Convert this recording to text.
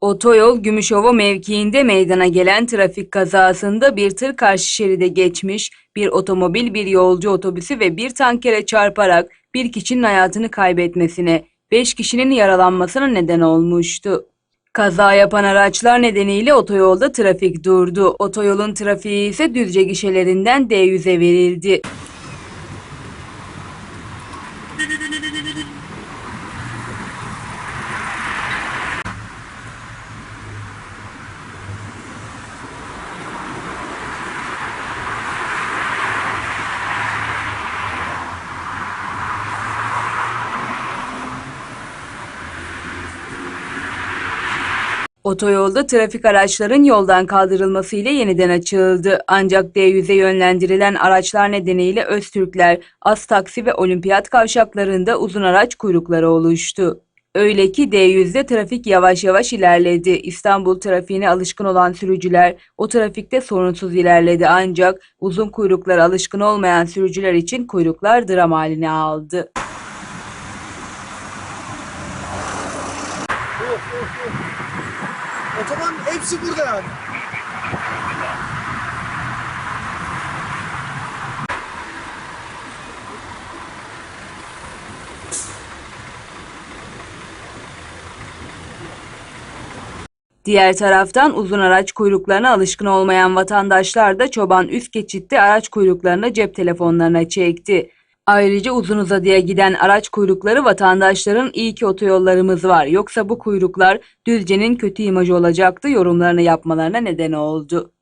Otoyol Gümüşova mevkiinde meydana gelen trafik kazasında bir tır karşı şeride geçmiş, bir otomobil, bir yolcu otobüsü ve bir tankere çarparak bir kişinin hayatını kaybetmesine, beş kişinin yaralanmasına neden olmuştu. Kaza yapan araçlar nedeniyle otoyolda trafik durdu. Otoyolun trafiği ise Düzce gişelerinden D100'e verildi. Otoyolda trafik araçların yoldan kaldırılması ile yeniden açıldı. Ancak D100'e yönlendirilen araçlar nedeniyle Öztürkler, Az Taksi ve Olimpiyat kavşaklarında uzun araç kuyrukları oluştu. Öyle ki D100'de trafik yavaş yavaş ilerledi. İstanbul trafiğine alışkın olan sürücüler o trafikte sorunsuz ilerledi ancak uzun kuyruklara alışkın olmayan sürücüler için kuyruklar dram haline aldı. Of of. Otoban hepsi burada yani. Diğer taraftan uzun araç kuyruklarına alışkın olmayan vatandaşlar da çoban üst geçitte araç kuyruklarına cep telefonlarına çekti. Ayrıca uzun uzadıya giden araç kuyrukları vatandaşların iyi ki otoyollarımız var yoksa bu kuyruklar Düzce'nin kötü imajı olacaktı yorumlarını yapmalarına neden oldu.